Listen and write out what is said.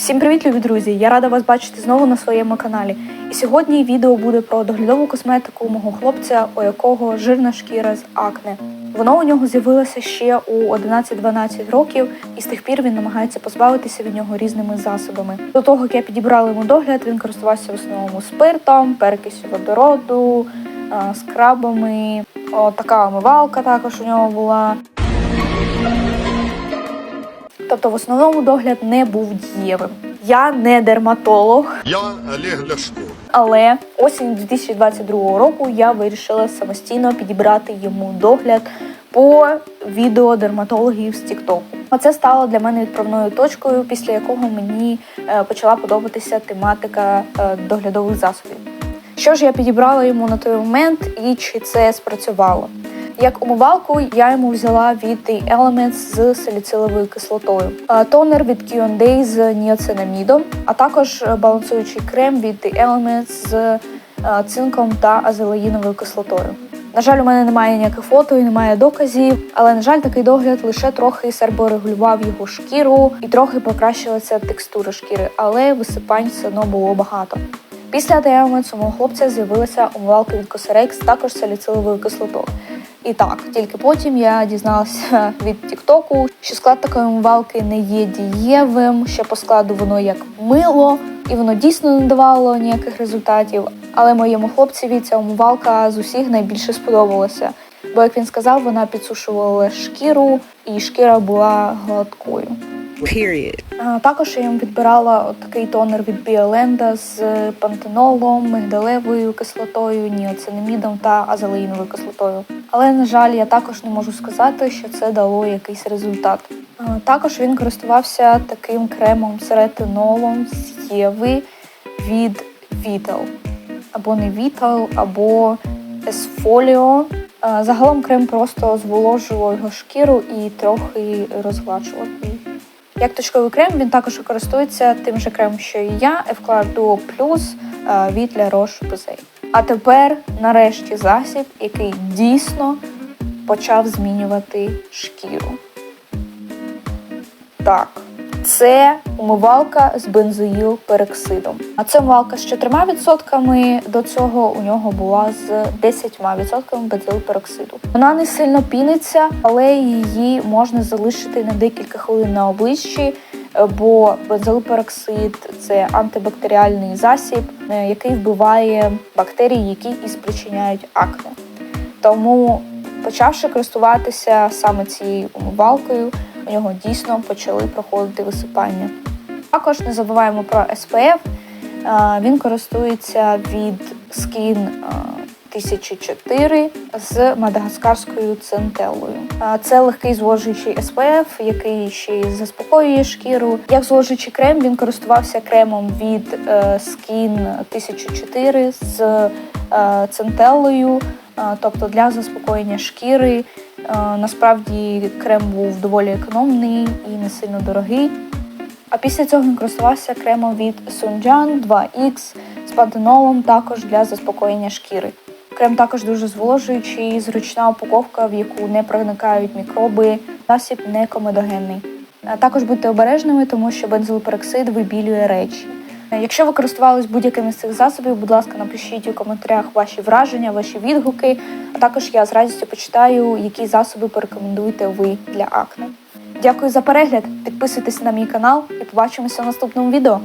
Всім привіт, любі друзі! Я рада вас бачити знову на своєму каналі. І сьогодні відео буде про доглядову косметику мого хлопця, у якого жирна шкіра з акне. Воно у нього з'явилося ще у 11-12 років, і з тих пір він намагається позбавитися від нього різними засобами. До того як я підібрала йому догляд, він користувався в основному спиртом, перекисю водороду, скрабами. О, така омивалка також у нього була. Тобто, в основному догляд не був дієвим. Я не дерматолог, Я Олег Ляшко. але осінь 2022 року я вирішила самостійно підібрати йому догляд по відео дерматологів з TikTok. Це стало для мене відправною точкою, після якого мені е, почала подобатися тематика е, доглядових засобів. Що ж я підібрала йому на той момент і чи це спрацювало? Як умивалку я йому взяла від Elements з саліциловою кислотою, е, тонер від Q&A з ніоцинамідом, а також е, балансуючий крем від The Elements з е, цинком та азелаїновою кислотою. На жаль, у мене немає ніяких фото і немає доказів, але на жаль, такий догляд лише трохи серборегулював його шкіру і трохи покращилася текстура шкіри, але висипань все одно було багато. Після Деамец у мого хлопця з'явилася умивалка від Cosrx, також саліциловою кислотою. І так, тільки потім я дізналася від Тіктоку, що склад такої умивалки не є дієвим, що по складу воно як мило, і воно дійсно не давало ніяких результатів. Але моєму хлопцеві ця умивалка з усіх найбільше сподобалася. Бо, як він сказав, вона підсушувала шкіру, і шкіра була гладкою. Period. Також я йому підбирала такий тонер від Біоленда з пантенолом, мигдалевою кислотою, ніоцинамідом та азелаїновою кислотою. Але на жаль, я також не можу сказати, що це дало якийсь результат. Також він користувався таким кремом з ретинолом з Єви від Vital. або не Vital, або Esfolio. Загалом крем просто зволожував його шкіру і трохи розгладжував її. Як точковий крем він також використовується тим же кремом, що і я, Евклар Duo Plus е, від La Roche-Posay. А тепер, нарешті, засіб, який дійсно почав змінювати шкіру. Так, це умивалка з бензоїл пероксидом. А це умивалка з 4%, до цього у нього була з 10% бензоїл пероксиду. Вона не сильно піниться, але її можна залишити на декілька хвилин на обличчі, е, бо бензоїлпероксид – це антибактеріальний засіб, е, який вбиває бактерії, які і спричиняють акне. Тому, почавши користуватися саме цією умивалкою, у нього дійсно почали проходити висипання. Також не забуваємо про SPF. Е, Він користується від Skin е, 1004 з мадагаскарською центелою. Е, Це легкий зволожуючий SPF, який ще й заспокоює шкіру. Як зволожуючий крем він користувався кремом від е, Skin 1004 з е, центелою, е, тобто для заспокоєння шкіри. Е, Насправді крем був доволі економний і не сильно дорогий. А після цього він користувався кремом від Sunjan 2X з пантенолом також для заспокоєння шкіри. Крем також дуже зволожуючий, зручна упаковка, в яку не проникають мікроби, засіб не комедогенний. А Також будьте обережними, тому що бензилпероксид вибілює речі. Якщо ви користувались будь-якими з цих засобів, будь ласка, напишіть у коментарях ваші враження, ваші відгуки. А також я з радістю почитаю, які засоби порекомендуєте ви для акне. Дякую за перегляд. Підписуйтесь на мій канал і побачимося в наступному відео.